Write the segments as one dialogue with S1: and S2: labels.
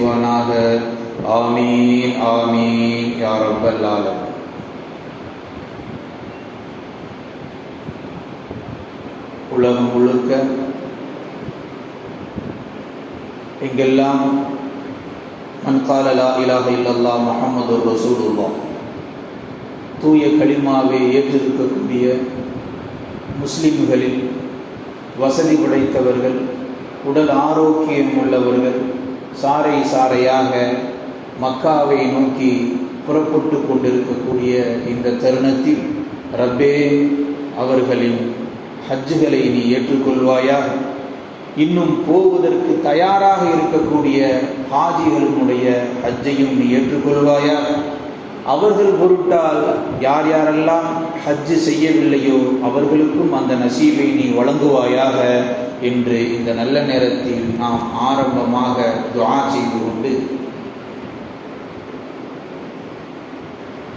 S1: செய்வானாக ஆமீன் ஆமீன் யார் ரப்பல் உலகம் முழுக்க எங்கெல்லாம் மன்காலலா கால இல்லல்லா முகமது ரசூலுல்லா தூய களிமாவை ஏற்றிருக்கக்கூடிய முஸ்லிம்களில் வசதி உடைத்தவர்கள் உடல் ஆரோக்கியம் உள்ளவர்கள் சாறை சாறையாக மக்காவை நோக்கி புறப்பட்டு கொண்டிருக்கக்கூடிய இந்த தருணத்தில் ரப்பே அவர்களின் ஹஜ்ஜுகளை நீ ஏற்றுக்கொள்வாயாக. இன்னும் போவதற்கு தயாராக இருக்கக்கூடிய ஹாஜிகளினுடைய ஹஜ்ஜையும் நீ ஏற்றுக்கொள்வாயாக. அவர்கள் பொருட்டால் யார் யாரெல்லாம் ஹஜ்ஜு செய்யவில்லையோ அவர்களுக்கும் அந்த நசீபை நீ வழங்குவாயாக என்று இந்த நல்ல நேரத்தில் நாம் ஆரம்பமாக துவா செய்து கொண்டு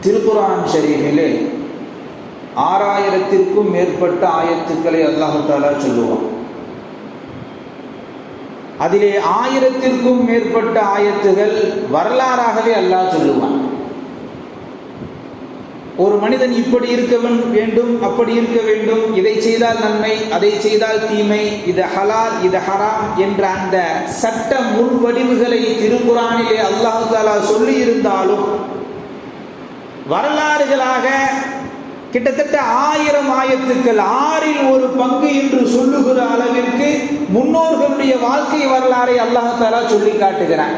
S1: திருக்குரான் ஷரீஃபிலே ஆறாயிரத்திற்கும் மேற்பட்ட ஆயத்துக்களை அல்லாஹாலா சொல்லுவான். அதிலே ஆயிரத்திற்கும் மேற்பட்ட ஆயத்துகள் வரலாறாகவே அல்லாஹ் சொல்லுவான். ஒரு மனிதன் இப்படி இருக்க வேண்டும் அப்படி இருக்க வேண்டும். இதை செய்தால் நன்மை அதை செய்தால் தீமை. இது ஹலால் இது ஹராம் என்ற அந்த சட்ட முன்வடிவுகளை திருக்குறானிலே அல்லாஹு தாலா சொல்லி இருந்தாலும் வரலாறுகளாக கிட்டத்தட்ட ஆயிரம் ஆயத்துக்கள் ஆறில் ஒரு பங்கு என்று சொல்லுகிற அளவிற்கு முன்னோர்களுடைய வாழ்க்கை வரலாறை அல்லாஹாலா சொல்லி காட்டுகிறான்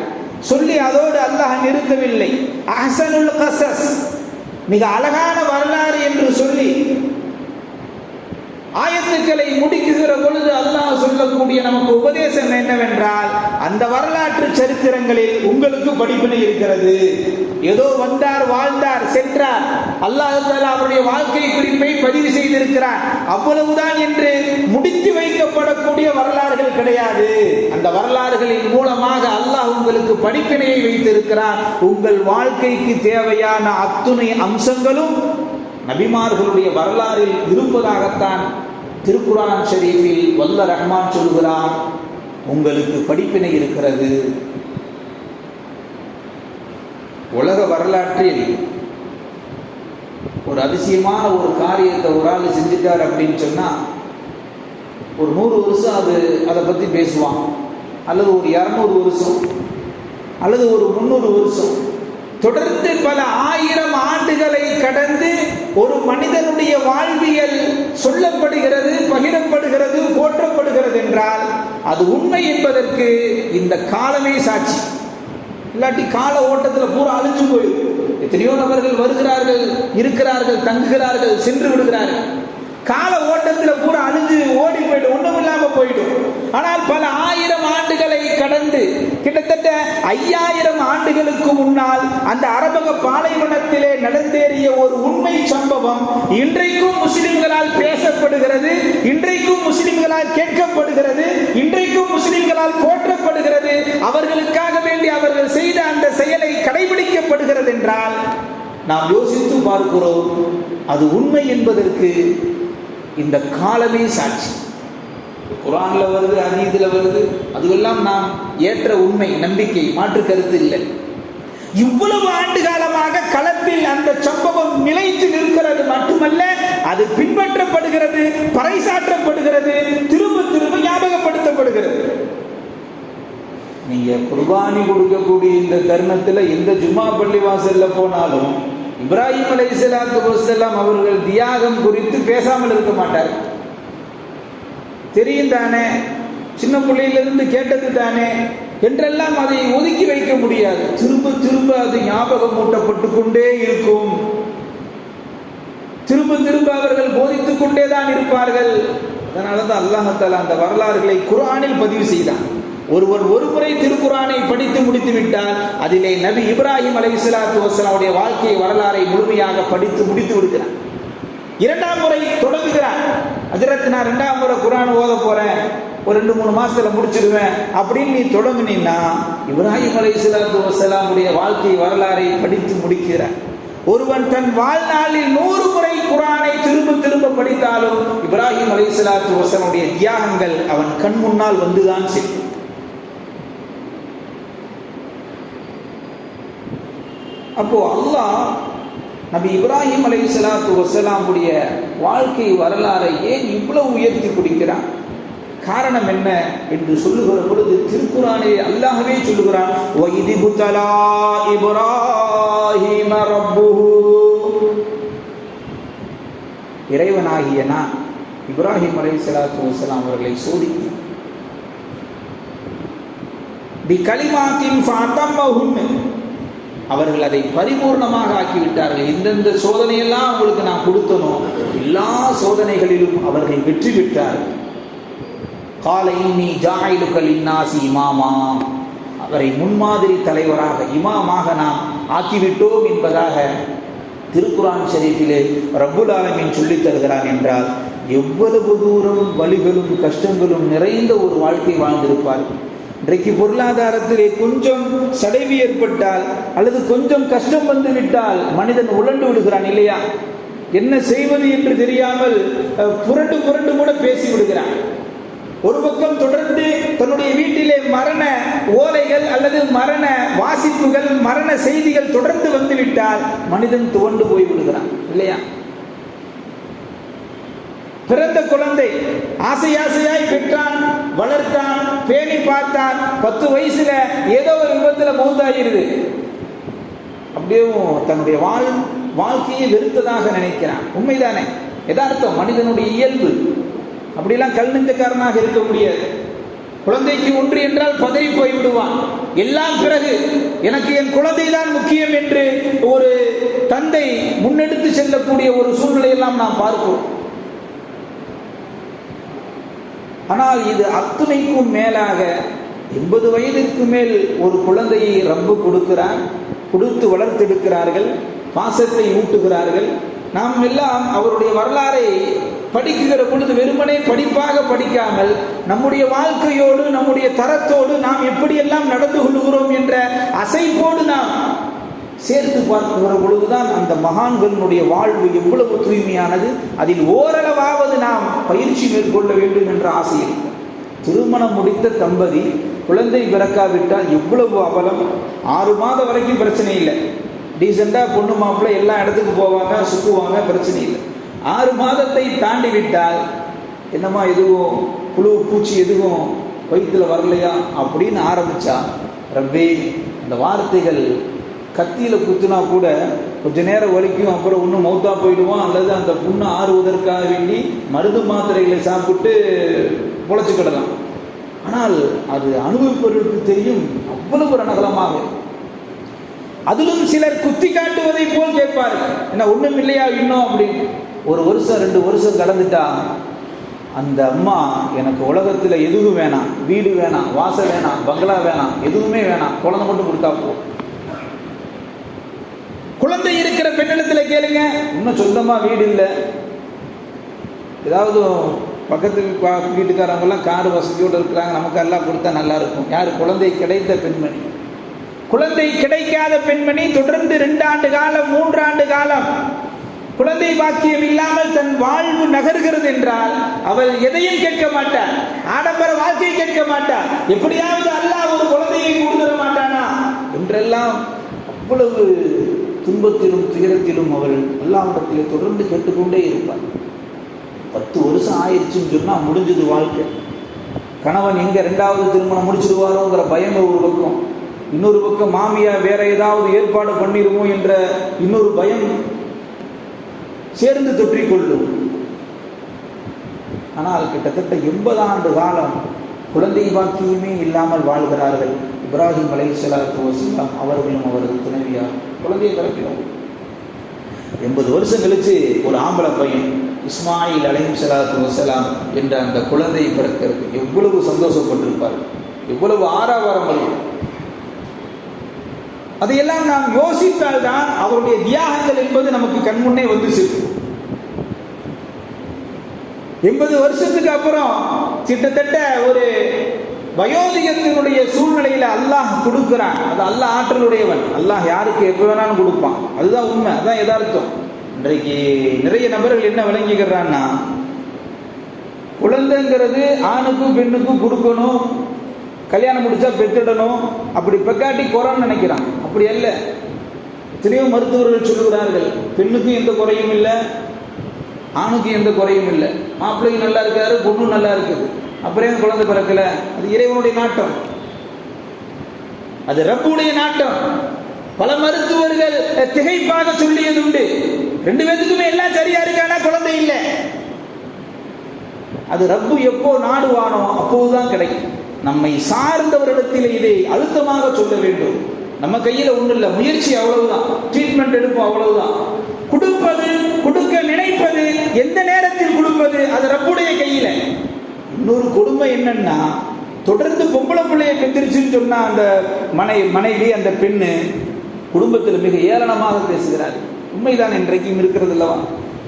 S1: சொல்லி அதோடு அல்லாஹ் நிறுத்தவில்லை. அஹசனுல் கசஸ் மிக அழகான வரலாறு என்று சொல்லி ஆயத்துக்களை முடிக்குகிற பொழுது அல்லாஹ் சொல்லக்கூடிய நமக்கு உபதேசம் என்னவென்றால் அந்த வரலாற்று சரித்திரங்களில் உங்களுக்கு படிப்பினை இருக்கிறது. ஏதோ வந்தார் வாழ்ந்தார் சென்றார். அல்லாஹ் அவருடைய வாழ்க்கை குறிப்பை பதிவு செய்திருக்கிறார். அவ்வளவுதான் என்று முடித்து வைக்கப்படக்கூடிய வரலாறுகள் கிடையாது. அந்த வரலாறுகளின் மூலமாக அல்லாஹ் உங்களுக்கு படிப்பினையை வைத்திருக்கிறார். உங்கள் வாழ்க்கைக்கு தேவையான அத்துணை அம்சங்களும் நபிமார்களுடைய வரலாறில் இருப்பதாகத்தான் திருக்குரான் ஷெரீஃபில் வல்ல ரஹ்மான் சொல்கிறான் உங்களுக்கு படிப்பினை இருக்கிறது. உலக வரலாற்றில் ஒரு அதிசயமான ஒரு காரியத்தை ஒரு ஆள் செஞ்சுட்டார் அப்படின்னு சொன்னால் ஒரு நூறு வருஷம் அது அதை பற்றி பேசுவான். அல்லது ஒரு இரநூறு வருஷம் அல்லது ஒரு முந்நூறு வருஷம். தொடர்ந்து பல ஆயிரம் ஆண்டுகளை கடந்து ஒரு மனிதனுடைய வாழ்வியல் சொல்லப்படுகிறது பகிரப்படுகிறது போற்றப்படுகிறது என்றால் அது உண்மை என்பதற்கு இந்த காலமே சாட்சி. இல்லாட்டி கால ஓட்டத்தில் பூரா அழிஞ்சு போயிடும். எத்தனையோ நபர்கள் வருகிறார்கள் இருக்கிறார்கள் தங்குகிறார்கள் சென்று விடுகிறார்கள். கால ஓட்டத்தில் பூரா அழிஞ்சு ஓடி போயிடும். ஒன்றும் இல்லாமல் போயிடும். ஆனால் பல ஆயிரம் ஆண்டுகளை கடந்து கிட்டத்தட்ட ஐயாயிரம் ஆண்டுகளுக்கு முன்னால் அந்த அரபக பாலைவனத்திலே நடந்தேறிய ஒரு உண்மை சம்பவம் இன்றைக்கும் முஸ்லிம்களால் பேசப்படுகிறது இன்றைக்கும் முஸ்லிம்களால் கேட்கப்படுகிறது இன்றைக்கும் முஸ்லிம்களால் போற்றப்படுகிறது. அவர்களுக்காக வேண்டி அவர்கள் செய்த அந்த செயலை கடைபிடிக்கப்படுகிறது என்றால் நாம் யோசித்து பார்க்கிறோம் அது உண்மை என்பதற்கு இந்த காலமே சாட்சி. குரானில் வருது அதீதில் வருது அதுவெல்லாம் நாம் ஏற்ற உண்மை நம்பிக்கை மாற்று கருத்து இல்லை. இவ்வளவு ஆண்டு காலமாக களத்தில் அந்த சம்பவம் நிலைத்து நிற்கிறது மட்டுமல்ல அது பின்பற்றப்படுகிறது பறைசாற்றப்படுகிறது திரும்ப திரும்ப ஞாபகப்படுத்தப்படுகிறது. நீங்க குர்பானி கொடுக்கக்கூடிய இந்த தருணத்தில் எந்த ஜும்மா பள்ளி வாசல்ல போனாலும் இப்ராஹிம் அலை சலாத்து வசலாம் அவர்கள் தியாகம் குறித்து பேசாமல் இருக்க மாட்டார். தெரியும் தானே சின்ன பிள்ளையிலிருந்து கேட்டது தானே என்றெல்லாம் அதை ஒதுக்கி வைக்க முடியாது. திரும்ப திரும்ப அது ஞாபகம் மூட்டப்பட்டு கொண்டே இருக்கும். திரும்ப திரும்ப அவர்கள் போதித்துக் கொண்டே தான் இருப்பார்கள். அதனால தான் அல்லாஹால அந்த வரலாறுகளை குரானில் பதிவு செய்தான். ஒருவன் ஒரு முறை திருக்குறானை படித்து முடித்து விட்டால் அதிலே நபி இப்ராஹிம் அலை இஸ்லாத்து வசலாவுடைய வாழ்க்கை வரலாறை முழுமையாக படித்து முடித்து விடுகிறான் இரண்டாம் முறை தொடங்குகிறார். அதிரத்து நான் ரெண்டாம் முறை குரான் ஓத போறேன். ஒரு ரெண்டு மூணு மாசத்துல முடிச்சிடுவேன். அப்படின்னு நீ தொடங்குனீன்னா இப்ராஹிம் அலை இஸ்லாத்து வசலாமுடைய வாழ்க்கை வரலாறை படித்து முடிக்கிறார். ஒருவன் தன் வாழ்நாளில் நூறு முறை குரானை திரும்ப திரும்ப படித்தாலும் இப்ராஹிம் அலை இஸ்லாத்து வசனுடைய தியாகங்கள் அவன் கண் முன்னால் வந்துதான் செய்யும் அப்போ அல்லாஹ் நபி இப்ராஹிம் அலை சலாத்து வசலாமுடைய வாழ்க்கை வரலாறை ஏன் இவ்வளவு உயர்த்தி பிடிக்கிறான் காரணம் என்ன என்று சொல்லுகிற பொழுது திருக்குறானே அல்லாஹவே சொல்லுகிறான் "வஇதி புத்தலா இப்ராஹீம ரப்புஹு." இறைவனாகிய நான் இப்ராஹிம் அலை சலாத்து வசலாம் அவர்களை சோதித்து பி கலிமாத்தின் ஃபாத்தம்மஹுன்னு அவர்கள் அதை பரிபூர்ணமாக ஆக்கிவிட்டார்கள். இந்தந்த சோதனையெல்லாம் அவங்களுக்கு நான் கொடுத்தனோ எல்லா சோதனைகளிலும் அவர்கள் வெற்றி பெற்றார்கள் காலை நீ ஜாயிலுக்கள் இன்னாசி இமாமா. அவரை முன்மாதிரி தலைவராக இமாமாக நாம் ஆக்கிவிட்டோம் என்பதாக திருக்குரான் ஷரீஃபிலே ரபுல் ஆலமின் சொல்லித் தருகிறான் என்றால் எவ்வளவு தூரம் வழிகளும் கஷ்டங்களும் நிறைந்த ஒரு வாழ்க்கை வாழ்ந்திருப்பார்கள். இன்றைக்கு பொருளாதாரத்திலே கொஞ்சம் சடைவு ஏற்பட்டால் அல்லது கொஞ்சம் கஷ்டம் வந்து விட்டால் மனிதன் உழண்டு விடுகிறான் இல்லையா? என்ன செய்வது என்று தெரியாமல் புரண்டு புரண்டு கூட பேசி விடுகிறான். ஒரு பக்கம் தொடர்ந்து தன்னுடைய வீட்டிலே மரண ஓலைகள் அல்லது மரண வாசிப்புகள் மரண செய்திகள் தொடர்ந்து வந்துவிட்டால் மனிதன் துவண்டு போய் விடுகிறான் இல்லையா? பிறந்த குழந்தை ஆசை ஆசையாய் பெற்றான் வளர்த்தான் பேணி பார்த்தான். பத்து வயசுல ஏதோ ஒரு விபத்துல மூந்தாயிருது அப்படியே தன்னுடைய வாழ் வாழ்க்கையை வெறுத்ததாக நினைக்கிறான். உண்மைதானே? எதார்த்தம் மனிதனுடைய இயல்பு. அப்படிலாம் கல் நெஞ்சக்காரனாக இருக்க முடியாது. குழந்தைக்கு ஒன்று என்றால் பதறி போய் விடுவான் எல்லாம் பிறகு எனக்கு என் குழந்தை தான் முக்கியம் என்று ஒரு தந்தை முன்னெடுத்து செல்லக்கூடிய ஒரு சூழ்நிலையெல்லாம் நாம் பார்க்கிறோம். ஆனால் இது அத்துணைக்கும் மேலாக எண்பது வயதிற்கு மேல் ஒரு குழந்தையை ரப்பு கொடுக்கிறார் கொடுத்து வளர்த்தெடுக்கிறார்கள் பாசத்தை ஊட்டுகிறார்கள். நாம் எல்லாம் அவருடைய வரலாறை படிக்குகிற பொழுது வெறுமனே படிப்பாக படிக்காமல் நம்முடைய வாழ்க்கையோடு நம்முடைய தரத்தோடு நாம் எப்படியெல்லாம் நடந்து கொள்கிறோம் என்ற அசைப்போடு நாம் சேர்த்து பார்க்கிற பொழுதுதான் அந்த மகான்களினுடைய வாழ்வு எவ்வளவு தூய்மையானது? அதில் ஓரளவாவது நாம் பயிற்சி மேற்கொள்ள வேண்டும் என்ற ஆசை இருக்கிறது. திருமணம் முடித்த தம்பதி குழந்தை பிறக்காவிட்டால் எவ்வளவு அவலம்? ஆறு மாதம் வரைக்கும் பிரச்சனை இல்லை. டீசெண்டாக பொண்ணு மாப்பிள்ளை எல்லா இடத்துக்கு போவாங்க சுற்றுவாங்க பிரச்சனை இல்லை. ஆறு மாதத்தை தாண்டி விட்டால் என்னம்மா எதுவும் புழு பூச்சி எதுவும் வயிற்றுல வரலையா? அப்படின்னு ஆரம்பித்தா ரப்பே அந்த வார்த்தைகள் கத்தியில் குத்துனா கூட கொஞ்ச நேரம் வலிக்கும் அப்புறம் ஒன்றும் மௌத்தா போயிடுவோம் அல்லது அந்த புண்ணு ஆறுவதற்காக வேண்டி மருந்து மாத்திரைகளை சாப்பிட்டு பொழைச்சிக்கிடலாம் ஆனால் அது அனுபவிப்பவர்களுக்கு தெரியும் அவ்வளவு ரணகலமாக. அதிலும் சிலர் குத்தி காட்டுவதை போல் கேட்பார் என்ன ஒன்றும் இல்லையா இன்னும் அப்படின்னு. ஒரு வருஷம் ரெண்டு வருஷம் கடந்துட்டா அந்த அம்மா எனக்கு உலகத்தில் எதுவும் வேணாம். வீடு வேணாம் வாசல் வேணாம் பங்களா வேணாம் எதுவுமே வேணாம். குழந்தை மட்டும் கொடுத்தா போ. குழந்தை இருக்கிற பெண்ணிடத்தில் கேளுங்க. இன்னும் சொந்தமா வீடு இல்லை. ஏதாவது பக்கத்து வீட்டுக்காரவங்கெல்லாம் கார் வசதியோடு இருக்கிறாங்க. நமக்கு எல்லாம் கொடுத்தா நல்லா இருக்கும். யார்? குழந்தை கிடைத்த பெண்மணி. குழந்தை கிடைக்காத பெண்மணி தொடர்ந்து ரெண்டு ஆண்டு காலம் மூன்றாண்டு காலம் குழந்தை பாக்கியம் இல்லாமல் தன் வாழ்வு நகர்கிறது என்றால் அவள் எதையும் கேட்க மாட்டாள் ஆடம்பர வாழ்க்கை கேட்க மாட்டாள் எப்படியாவது அல்லாஹ் ஒரு குழந்தையை கொடுத்துட மாட்டானா? என்றெல்லாம் அவ்வளவு துன்பத்திலும் துயரத்திலும் அவர்கள் அல்லாஹ்விடத்திலே தொடர்ந்து கேட்டுக்கொண்டே இருப்பார் பத்து வருஷம் ஆயிடுச்சுன்னு சொன்னால் முடிஞ்சது வாழ்க்கை. கணவன் எங்கே ரெண்டாவது திருமணம் முடிச்சிடுவாரோங்கிற பயம் ஒரு பக்கம். இன்னொரு பக்கம் மாமியா வேற ஏதாவது ஏற்பாடு பண்ணிடுமோ என்ற இன்னொரு பயம் சேர்ந்து தொற்றிக்கொள்ளும். ஆனால் கிட்டத்தட்ட எண்பது ஆண்டு காலம் குழந்தை பாக்கியமே இல்லாமல் வாழ்கிறார்கள். இப்ராஹிம் அலை சலாத்து வசலாம் அவர்களும் அவரது துணைவியார் குழந்தையை பிறப்பினோம் எண்பது வருஷம் கழிச்சு ஒரு ஆம்பளை பையன் இஸ்மாயில் அலையும் சலாத்து வசலாம் என்ற அந்த குழந்தை பிறக்கிறது எவ்வளவு சந்தோஷப்பட்டிருப்பார். எவ்வளவு ஆறாவாரம் அதையெல்லாம் நாம் யோசித்தால் தான் அவருடைய தியாகங்கள் என்பது நமக்கு கண்முன்னே வந்து சேர்க்கும் எண்பது வருஷத்துக்கு அப்புறம் கிட்டத்தட்ட ஒரு வயோதிகத்தினுடைய சூழ்நிலையில அல்லாஹ் கொடுக்கிறான். அது அல்லாஹ் ஆற்றலுடையவன். அல்லாஹ் யாருக்கு எப்போ வேணாலும் கொடுப்பான். அதுதான் உண்மை அதுதான் எதார்த்தம் இன்றைக்கு நிறைய நபர்கள் என்ன விளங்கிக்கிறான்னா குழந்தைங்கிறது ஆணுக்கும் பெண்ணுக்கும் கொடுக்கணும் கல்யாணம் முடிச்சா பெற்றுடணும். அப்படி பெக்காட்டி குறன்னு நினைக்கிறான். அப்படி அல்ல. எத்தனையோ மருத்துவர்கள் சொல்லுகிறார்கள் பெண்ணுக்கும் எந்த குறையும் இல்லை ஆணுக்கு எந்த குறையும் இல்லை. மாப்பிள்ளையும் நல்லா இருக்காரு பொண்ணும் நல்லா இருக்குது. அப்புறம் குழந்தை பிறக்கல? அது இறைவனுடைய நாட்டம். அது ரப்புடைய நாட்டம். பல மருத்துவர்கள் திகைப்பாக சொல்லியது உண்டு. ரெண்டு பேத்துக்குமே எல்லாம் சரியா இருக்கானா குழந்தை இல்லை. அது ரப்பு எப்போ நாடுவானோ அப்போதுதான் கிடைக்கும். நம்மை சார்ந்தவரிடத்தில் இதை அழுத்தமாக சொல்ல வேண்டும். நம்ம கையில ஒண்ணும் இல்லை. முயற்சி அவ்வளவுதான். ட்ரீட்மெண்ட் எடுப்போம் அவ்வளவுதான். கொடுப்பது கொடுப்பது எந்த நேரத்தில் கொடுப்பது அது ரப்புடைய கையில. இன்னொரு கொடுமை என்னன்னா தொடர்ந்து பொம்பளை பிள்ளையை பெற்றிருச்சுன்னு சொன்னா அந்த மனை மனைவி அந்த பெண்ணு குடும்பத்தில் மிக ஏளனமாக பேசுகிறார் உண்மைதான் இன்றைக்கும் இருக்கிறது இல்லவா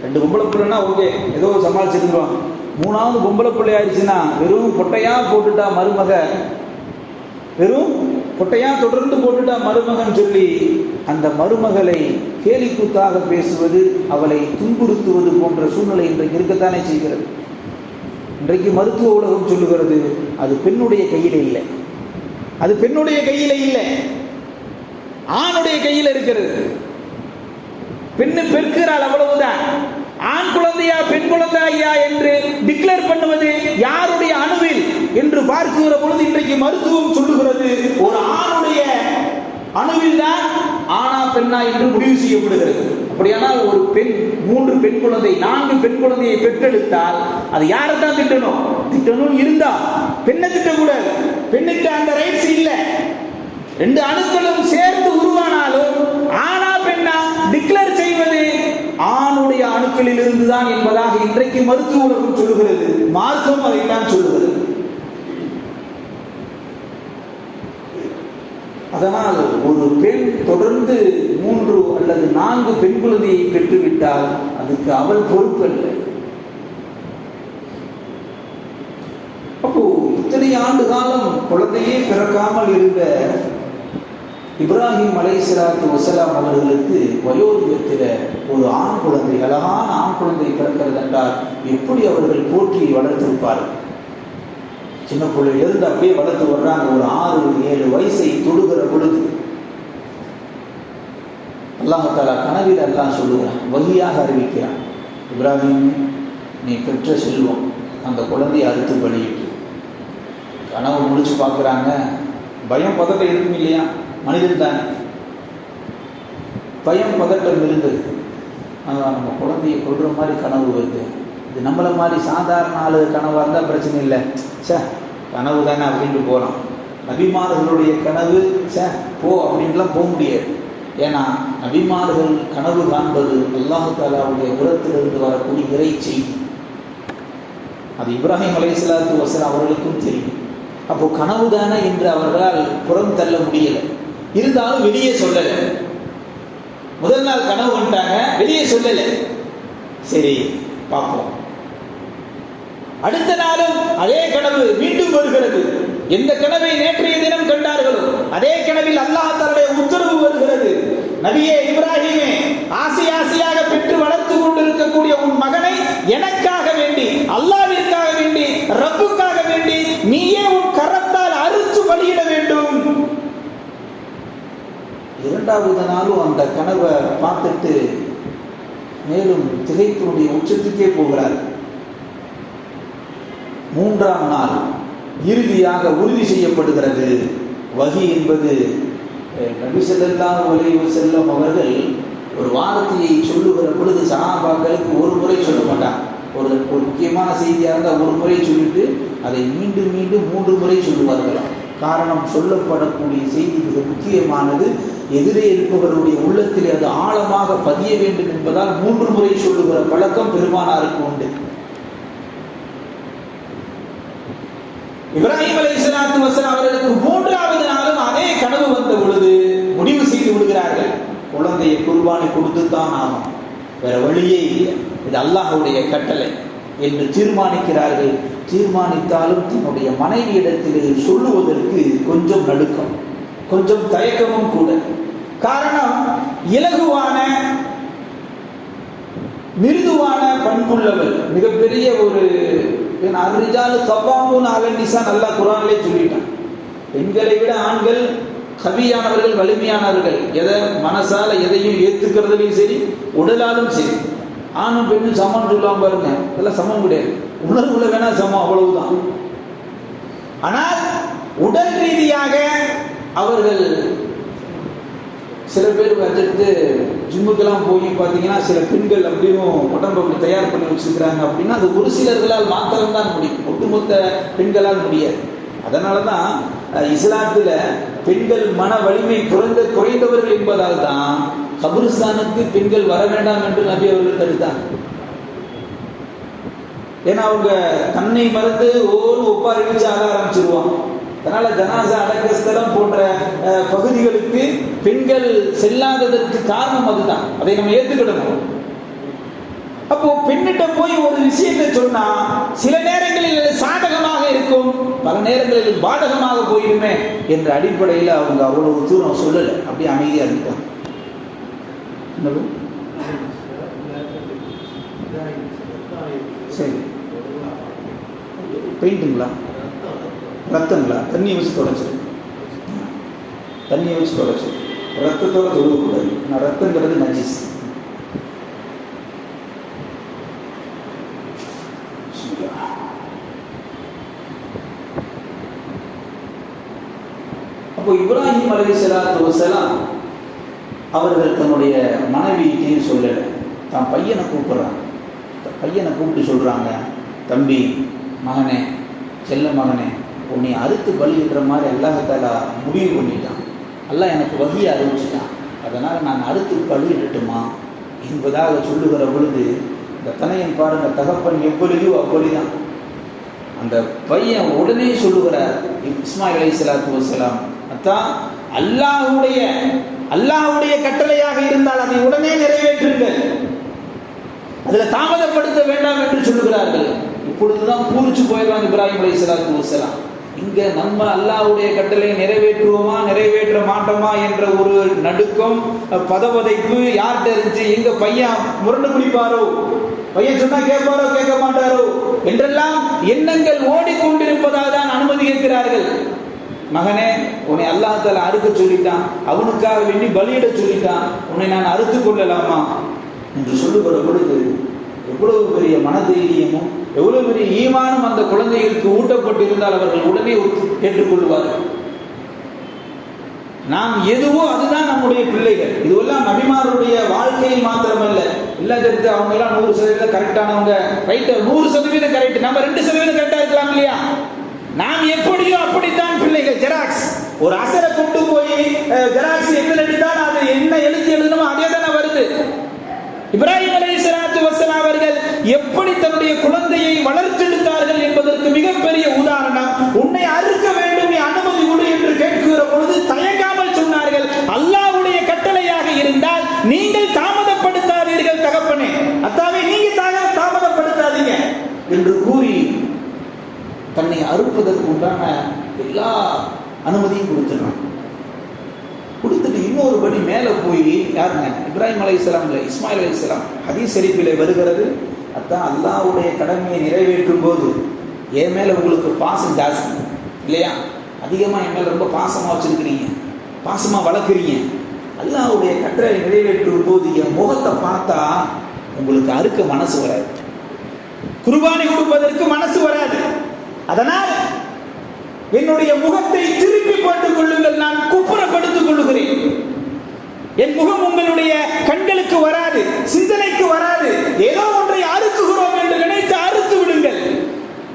S1: ரெண்டு பொம்பளை பிள்ளைனா ஓகே ஏதோ சமாளிச்சிருந்துருவாங்க மூணாவது பொம்பளை பிள்ளை ஆயிடுச்சுன்னா வெறும் பொட்டையா போட்டுட்டா மருமக வெறும் பொட்டையா தொடர்ந்து போட்டுட்டா மருமகன் சொல்லி அந்த மருமகளை கேலிக்கூத்தாக பேசுவது அவளை துன்புறுத்துவது போன்ற சூழ்நிலை இன்றைக்கு இருக்கத்தானே செய்கிறது? இன்றைக்கு மருத்துவ உலகம் சொல்லுகிறது அது பெண்ணுடைய கையில் இல்லை. அது பெண்ணுடைய கையில் இல்லை. ஆணுடைய கையில் இருக்கிறது. பெண்ணு பெருக்கிறாள் அவ்வளவுதான். ஆண் குழந்தையா பெண் குழந்தையா என்று டிக்ளேர் பண்ணுவது யாருடைய அணுவில்? என்று பார்க்கிற பொழுது இன்றைக்கு மருத்துவம் சொல்லுகிறது ஒரு ஆணுடைய அணுவில் தான் ஆனா பெண்ணா என்று முடிவு செய்யப்படுகிறது. அப்படியானால் ஒரு பெண் மூன்று பெண் குழந்தை நான்கு பெண் குழந்தையை பெற்றெடுத்தால் அது யாரை தான் திட்டணும்? திட்டணும் இருந்தா பெண்ணை திட்டக்கூடாது. பெண்ணுக்கு அந்த ரைட்ஸ் இல்லை. ரெண்டு அணுக்களும் சேர்ந்து உருவானாலும் ஆணா பெண்ணா டிக்ளேர் செய்வது ஆணுடைய அணுக்களில் இருந்துதான் என்பதாக இன்றைக்கு மருத்துவ உலகம் சொல்லுகிறது மார்க்கம் அதைத்தான் சொல்லுகிறது அதனால் ஒரு பெண் தொடர்ந்து மூன்று அல்லது நான்கு பெண் குழந்தையை பெற்றுவிட்டால் அதுக்கு அவள் பொறுப்பு அல்ல அப்போ இத்தனை ஆண்டு காலம் குழந்தையே பிறக்காமல் இருந்த இப்ராஹிம் அலைசலாத்து வசலாம் அவர்களுக்கு வயோதிகத்தில் ஒரு ஆண் குழந்தை அழகான ஆண் குழந்தை பிறக்கிறது என்றால் எப்படி அவர்கள் போற்றி வளர்த்திருப்பார்கள்? சின்ன பிள்ளையிலிருந்து அப்படியே வளர்த்து வர்றாங்க. ஒரு ஆறு ஏழு வயசை தொடுகிற பொழுது அல்லாஹாலா கனவில் எல்லாம் சொல்லுகிறான். வழியாக அறிவிக்கிறான். இப்ராஹிம் நீ பெற்ற செல்வம் அந்த குழந்தையை அறுத்து பலியிட்டு. கனவு முடிச்சு பார்க்குறாங்க. பயம் பதட்டம் இருக்கும் இல்லையா? மனிதன் தானே. பயம் பதட்டம் இருந்தது. ஆனால் நம்ம குழந்தையை கொள்கிற மாதிரி கனவு வருது. இது நம்மளை மாதிரி சாதாரண ஆளு கனவாக இருந்தால் பிரச்சனை இல்லை. சே கனவு தானே அப்படின்ட்டு போகலாம் நபிமார்களுடைய கனவு சே போ அப்படின்லாம் போக முடியாது. ஏன்னா நபிமார்கள் கனவு காண்பது அல்லாஹு தாலாவுடைய உரத்திலிருந்து வரக்கூடிய இறை செய்தி அது இப்ராஹிம் அலைசலாத்து வசன் அவர்களுக்கும் தெரியும். அப்போ கனவு தானே என்று அவர்களால் புறம் தள்ள முடியலை. இருந்தாலும் வெளியே சொல்லலை. முதல் நாள் கனவு வந்துட்டாங்க வெளியே சொல்லலை. சரி பார்ப்போம். அடுத்த நாளும் அதே கனவு மீண்டும் வருகிறது. எந்த கனவை நேற்றைய தினம் கண்டார்களோ அதே கனவில் அல்லாஹ் தன்னுடைய உத்தரவு வருகிறது. நபியே இப்ராஹிமே ஆசை ஆசையாக பெற்று வளர்த்து கொண்டிருக்கக்கூடிய உன் மகனை எனக்காக வேண்டி அல்லாவிற்காக வேண்டி ரப்புக்காக வேண்டி நீயே உன் கரத்தால் அறுத்து வழியிட வேண்டும். இரண்டாவது நாளும் அந்த கனவை பார்த்துட்டு மேலும் திகைப்பினுடைய உச்சத்துக்கே போகிறார்கள் மூன்றாம் நாள் இறுதியாக உறுதி செய்யப்படுகிறது. வகி என்பது நபிசல்லாஹ் உலக செல்லும் அவர்கள் ஒரு வார்த்தையை சொல்லுகிற பொழுது சகாபாக்களுக்கு ஒரு முறை சொல்ல மாட்டாங்க. ஒரு ஒரு முக்கியமான செய்தியாக இருந்தால் ஒரு முறை சொல்லிட்டு அதை மீண்டும் மீண்டும் மூன்று முறை சொல்லுவார்களாம் காரணம் சொல்லப்படக்கூடிய செய்தி மிக முக்கியமானது. எதிரே இருப்பவருடைய உள்ளத்தில் அது ஆழமாக பதிய வேண்டும் என்பதால் மூன்று முறை சொல்லுகிற பழக்கம் பெருமானாருக்கு உண்டு. இப்ராஹிம் அலை இஸ்லாத்து வசன் அவர்களுக்கு மூன்றாவது நாளும் அதே கனவு வந்த பொழுது முடிவு செய்து விடுகிறார்கள். குழந்தையை குர்பானை கொடுத்துத்தான் ஆகும் வேற வழியே இல்லை. இது அல்லாஹுடைய கட்டளை என்று தீர்மானிக்கிறார்கள். தீர்மானித்தாலும் தன்னுடைய மனைவியிடத்திலே சொல்லுவதற்கு கொஞ்சம் நடுக்கம் கொஞ்சம் தயக்கமும் கூட. காரணம் இலகுவான மிருதுவான பண்புள்ளவள் மிகப்பெரிய ஒரு அரிஜாலு கவ்வாமுன்னு அலன் நல்லா குரான்லே சொல்லிட்டான். பெண்களை விட ஆண்கள் கவியானவர்கள் வலிமையானவர்கள். எதை மனசால எதையும் ஏத்துக்கிறதுலையும் சரி உடலாலும் சரி. ஆணும் பெண்ணும் சமம் சொல்லாம பாருங்க. அதெல்லாம் சமம் கிடையாது. உணர்வுல வேணா சமம் அவ்வளவுதான். ஆனால் உடல் ரீதியாக அவர்கள் சில பேர் வந்துட்டு ஜிம்முக்கெல்லாம் போய் பார்த்தீங்கன்னா சில பெண்கள் அப்படியும் உடம்பு அப்படி தயார் பண்ணி வச்சிருக்கிறாங்க அப்படின்னா அது ஒரு சிலர்களால் மாத்திரம்தான் முடியும். ஒட்டுமொத்த பெண்களால் முடியாது. அதனால தான் இஸ்லாத்தில் பெண்கள் மன வலிமை குறைந்த குறைந்தவர்கள் என்பதால் தான் கபிரிஸ்தானுக்கு பெண்கள் வர வேண்டாம் என்று நபி அவர்கள் தடுத்தாங்க ஏன்னா அவங்க தன்னை மறந்து ஒவ்வொரு ஒப்பாரி வச்சு ஆக ஆரம்பிச்சிருவான் அதனால ஜனாசா அடக்க ஸ்தலம் போன்ற பகுதிகளுக்கு பெண்கள் செல்லாததற்கு காரணம் அதுதான். அதை நம்ம ஏற்றுக்கிடணும் அப்போ பெண்ணிட்ட போய் ஒரு விஷயத்தை சொன்னா சில நேரங்களில் சாதகமாக இருக்கும் பல நேரங்களில் பாதகமாக போயிருமே என்ற அடிப்படையில் அவங்க அவ்வளவு தூரம் சொல்லலை. அப்படியே அமைதியா இருந்துட்டாங்க. சரி. பெயிண்ட்டுங்களா? ரத்தங்களா? தண்ணியை வச்சு தொடச்சிரு தண்ணியை வச்சு தொடச்சிரு ரத்தத்தோட தொழுவக்கூடாது நான் ரத்தங்கிறது நஜீஸ். அப்போ இப்ராஹிம் அலி சலாத்து வசலாம் அவர்கள் தன்னுடைய மனைவியிட்டையும் சொல்லலை. தான் பையனை கூப்பிடுறாங்க. பையனை கூப்பிட்டு சொல்கிறாங்க தம்பி மகனே செல்ல மகனே உன்னை அறுத்து பலியிடுற மாதிரி அல்லாஹாலா முடிவு பண்ணிட்டான். அல்லாஹ் எனக்கு வகையை அறிவிச்சிட்டான். அதனால் நான் அறுத்து பலியிடட்டுமா? என்பதாக சொல்லுகிற பொழுது இந்த தனையன் பாருங்க தகப்பன் எப்பொழுதோ அப்பொழுதுதான். அந்த பையன் உடனே சொல்லுகிறார் இஸ்மாயில் அலி சலாத்து வசலாம் அத்தான் அல்லாஹுடைய அல்லாஹுடைய கட்டளையாக இருந்தால் அதை உடனே நிறைவேற்றுங்கள். அதில் தாமதப்படுத்த வேண்டாம் என்று சொல்லுகிறார்கள். இப்பொழுதுதான் பூரிச்சு போயிடுவாங்க இப்ராஹிம் அலி சலாத்து வசலாம் இங்க நம்ம அல்லாஹ்வுடைய கட்டளை நிறைவேற்றுவோமா நிறைவேற்ற மாட்டோமா என்ற ஒரு நடுக்கம் பதவதைப்பு யார்கிட்ட இருந்துச்சு? எங்க பையன் முரண்டு பிடிப்பாரோ பையன் சொன்னா கேட்பாரோ கேட்க மாட்டாரோ? என்றெல்லாம் எண்ணங்கள் ஓடிக்கொண்டிருப்பதால் தான் அனுமதி கேட்கிறார்கள். மகனே உன்னை அல்லாஹால அறுக்க சொல்லிட்டான். அவனுக்காக வேண்டி பலியிட சொல்லிட்டான். உன்னை நான் அறுத்து கொள்ளலாமா? என்று சொல்லுகிற பொழுது எவ்வளவு பெரிய மன தைரியமும் எவ்வளவு பெரிய ஈமானும் அந்த குழந்தைகளுக்கு ஊட்டப்பட்டிருந்தால் அவர்கள் உடனே ஏற்றுக்கொள்வார்கள் கேட்டுக்கொள்வார்கள். நாம் எதுவோ அதுதான் நம்முடைய பிள்ளைகள். இதுவெல்லாம் நபிமாருடைய வாழ்க்கையில் மாத்திரமல்ல. இல்ல கருத்து அவங்க எல்லாம் நூறு சதவீதம் கரெக்டானவங்க ரைட் நூறு சதவீதம் கரெக்ட் நம்ம ரெண்டு சதவீதம் கரெக்டா இருக்கலாம் இல்லையா? நாம் எப்படியோ அப்படித்தான் பிள்ளைகள். ஜெராக்ஸ். ஒரு அசரை கொண்டு போய் ஜெராக்ஸ் எதில் எடுத்தால் அது என்ன எழுத்து எழுதணுமோ அதே தானே வருது. இப்ராஹிம் அலை சலாத்து வசலாம் அவர்கள் எப்படி தன்னுடைய குழந்தையை வளர்த்தெடுத்தார்கள் என்பதற்கு மிகப்பெரிய உதாரணம் உன்னை அறுக்க வேண்டும் நீ அனுமதி கொடு என்று கேட்கிற பொழுது தயங்காமல் சொன்னார்கள் அல்லாவுடைய கட்டளையாக இருந்தால் நீங்கள் தாமதப்படுத்தாதீர்கள் தகப்பனே. அத்தாவே நீங்க தாக- தாமதப்படுத்தாதீங்க என்று கூறி தன்னை அறுப்பதற்கு உண்டான எல்லா அனுமதியும் கொடுத்துறான் மேலே யாருங்க? இப்ராஹிம் அலை இல்லை இஸ்மாயில் அலை ஹதீஸ் ஷரீஃபிலே வருகிறது அதான் அல்லாஹ்வுடைய கடமையை நிறைவேற்றும் போது என் மேலே உங்களுக்கு பாசம் ஜாஸ்தி இல்லையா? அதிகமாக என் மேலே ரொம்ப பாசமாக வச்சிருக்கிறீங்க பாசமாக வளர்க்குறீங்க. அல்லாவுடைய கட்டளை நிறைவேற்றும் போது என் முகத்தை பார்த்தா உங்களுக்கு அறுக்க மனசு வராது. குர்பானி கொடுப்பதற்கு மனசு வராது. அதனால் என்னுடைய முகத்தை திருப்பி போட்டுக் கொள்ளுங்கள் நான் குப்புறப்படுத்திக் கொள்ளுகிறேன் என் முகம் உங்களுடைய கண்களுக்கு வராது சிந்தனைக்கு வராது. ஏதோ ஒன்றை அறுக்குகிறோம் என்று நினைத்து அறுத்து விடுங்கள்.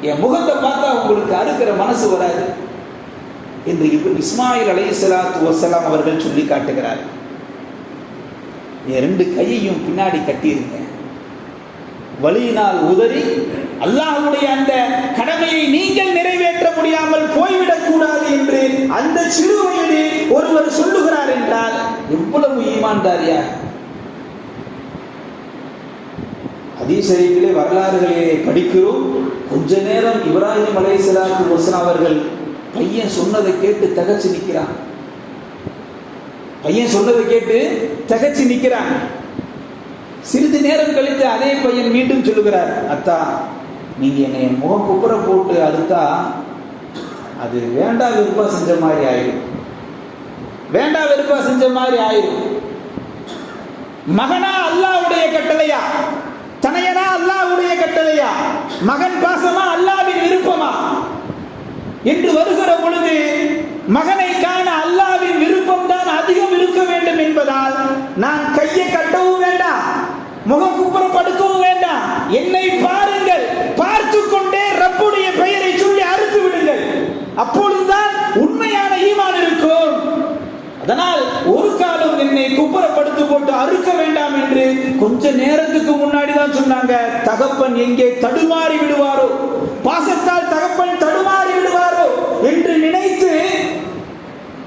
S1: என் முகத்தை பார்த்தா உங்களுக்கு அறுக்கிற மனசு வராது. என்று இப்ப இஸ்மாயில் அலை சலாத்து வசலாம் அவர்கள் சொல்லி காட்டுகிறார். என் ரெண்டு கையையும் பின்னாடி கட்டியிருங்க வலியினால் உதறி அல்லாஹுடைய அந்த கடமையை நீங்கள் நிறைவேற்ற முடியாமல் போய்விடக் கூடாது என்று அந்த சிறு வயதில் ஒருவர் சொல்லுகிறார் என்றால் எவ்வளவு ஈமான்தாரியா? அதீசரிப்பிலே வரலாறுகளிலே படிக்கிறோம். கொஞ்ச நேரம் இப்ராஹிம் அலைஹிஸ்ஸலாத்து வஸலாம் அவர்கள் பையன் சொன்னதை கேட்டு தகச்சு நிற்கிறான் பையன் சொன்னதை கேட்டு தகச்சு நிற்கிறான் சிறிது நேரம் கழித்து அதே பையன் மீண்டும் சொல்லுகிறார் அத்தா நீங்கள் என்னை முகம் குப்புற போட்டு அறுத்தா அது வேண்டா விருப்பம் செஞ்ச மாதிரி ஆயிடும் வேண்டா விருப்பம் செஞ்ச மாதிரி ஆயிரும். மகனா அல்லாஹ்வுடைய கட்டளையா? தனையனா அல்லாஹ்வுடைய கட்டளையா? மகன் பாசமா அல்லாவின் விருப்பமா? என்று வருகிற பொழுது மகனை காண அல்லாவின் விருப்பம் தான் அதிகம் இருக்க வேண்டும் என்பதால் நான் கையை கட்டவும் வேண்டாம் முகம் குப்புற படுக்கவும் வேண்டாம் என்னை பாருங்கள் பார்த்து கொண்டே ரப்புடைய பெயரை சொல்லி அறுத்து விடுங்கள் அப்பொழுதுதான் உண்மையான ஈமான் இருக்கும் அதனால் ஒரு காலம் என்னை போட்டு அறுக்க வேண்டாம் என்று கொஞ்ச நேரத்துக்கு முன்னாடி தான் சொன்னாங்க. தகப்பன் எங்கே தடுமாறி விடுவாரோ? பாசத்தால் தகப்பன் தடுமாறி விடுவாரோ? என்று நினைத்து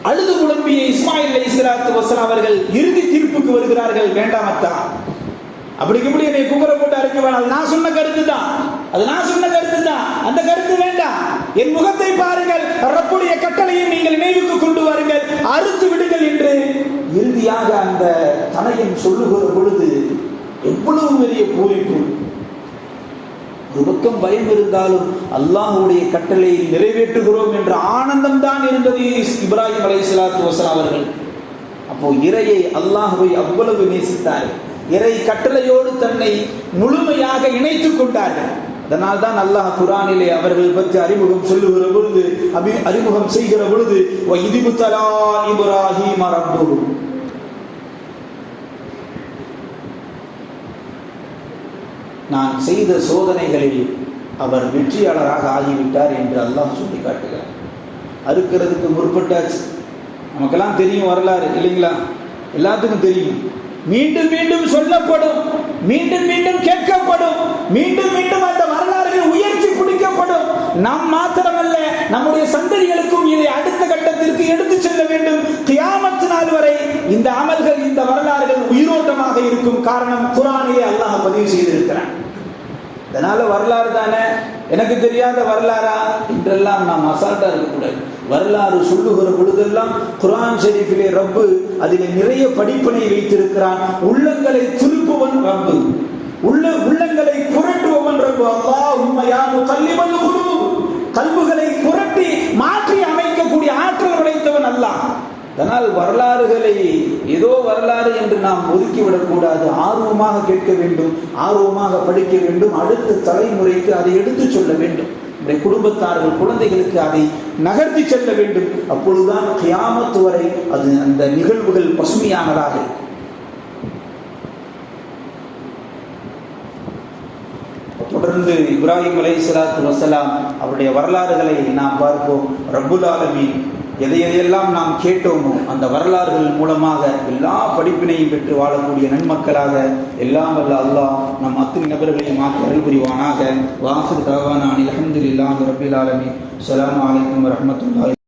S1: அழுது குழம்பிய இஸ்மாயில் இஸ்லாத்து வஸலாம் அவர்கள் இறுதி தீர்ப்புக்கு வருகிறார்கள். வேண்டாமத்தா அப்படி இப்படி என்னை குப்புற போட்டு அறுக்க வேணாம். அது நான் சொன்ன கருத்து தான் அது நான் சொன்ன கருத்து தான் அந்த வேண்டாம். என் முகத்தை பாருங்கள். ரப்புடைய கட்டளையை நீங்கள் நினைவுக்கு கொண்டு வாருங்கள். அறுத்து விடுங்கள் என்று இறுதியாக அந்த தனையன் சொல்லுகிற பொழுது எவ்வளவு பெரிய பூரிப்பு. ஒரு பக்கம் பயம் இருந்தாலும் அல்லாஹுடைய கட்டளையை நிறைவேற்றுகிறோம் என்ற ஆனந்தம் தான் இருந்தது இப்ராஹிம் அலைஹிஸ்ஸலாத்து வஸலாம் அவர்கள். அப்போ இறையை அல்லாஹுவை அவ்வளவு நேசித்தார்கள். இறை கட்டளையோடு தன்னை முழுமையாக இணைத்துக் கொண்டார்கள். அதனால் தான் அல்லாஹ் குரானிலே அவர்கள் பற்றி அறிமுகம் சொல்லுகிற பொழுது அபி அறிமுகம் செய்கிற பொழுது இதிபுத்தலா இப்ராஹிம் ரப்புஹு. நான் செய்த சோதனைகளில் அவர் வெற்றியாளராக ஆகிவிட்டார் என்று அல்லாஹ் சொல்லி காட்டுகிறார் அறுக்கிறதுக்கு முற்பட்டாச்சு. நமக்கெல்லாம் தெரியும் வரலாறு இல்லைங்களா? எல்லாத்துக்கும் தெரியும். மீண்டும் மீண்டும் சொல்லப்படும். மீண்டும் மீண்டும் கேட்கப்படும். மீண்டும் மீண்டும் அந்த வரலாறுகள் உயர்த்தி பிடிக்கப்படும் நாம் மாத்திரமல்ல நம்முடைய சந்ததிகளுக்கும் இதை அடுத்த கட்டத்திற்கு எடுத்து செல்ல வேண்டும். கியாமத்து நாள் வரை இந்த அமல்கள் இந்த வரலாறுகள் உயிரோட்டமாக இருக்கும் காரணம் குரானிலே அல்லாஹ் பதிவு செய்திருக்கிறான். இதனால வரலாறு தானே? எனக்கு தெரியாத வரலாறா? என்றெல்லாம் நாம் அசால்ட்டா இருக்கக்கூடாது. வரலாறு சொல்லுகிற பொழுதெல்லாம் குரான் ஷெரீஃபிலே ரப்பு அதிலே நிறைய படிப்பினை வைத்திருக்கிறான். உள்ளங்களை திருப்புவன் ரப்பு. உள்ள உள்ளங்களை புரட்டுபவன் ரப்பு. அல்லாஹ் உண்மையான கல்லிவன் குரு கல்புகளை புரட்டி மாற்றி அமைக்கக்கூடிய ஆற்றல் உடைத்தவன் அல்லாஹ். அதனால் வரலாறுகளை ஏதோ வரலாறு என்று நாம் ஒதுக்கிவிடக்கூடாது ஆர்வமாக கேட்க வேண்டும் ஆர்வமாக படிக்க வேண்டும். அடுத்த தலைமுறைக்கு அதை எடுத்துச் சொல்ல வேண்டும். நம்முடைய குடும்பத்தார்கள் குழந்தைகளுக்கு அதை நகர்த்தி செல்ல வேண்டும். அப்பொழுதுதான் கியாமத்து வரை அது அந்த நிகழ்வுகள் பசுமையானதாக இருக்கும். தொடர்ந்து இப்ராஹிம் அலை சலாத்து வசலாம் அவருடைய வரலாறுகளை நாம் பார்ப்போம். ரபுல் ஆலமீன். எதை எதையெல்லாம் நாம் கேட்டோமோ அந்த வரலாறுகள் மூலமாக எல்லா படிப்பினையும் பெற்று வாழக்கூடிய நன்மக்களாக எல்லாம் வல்ல அல்லாஹ் நம் அத்தனை நபர்களையும் மாற்றி அருள் புரிவானாக. வாசு தவானான் அலமதுல்லாஹ் ரபில் ஆலமி அஸ்ஸலாமு வலைக்கம் வரஹ்மத்துல்லாஹி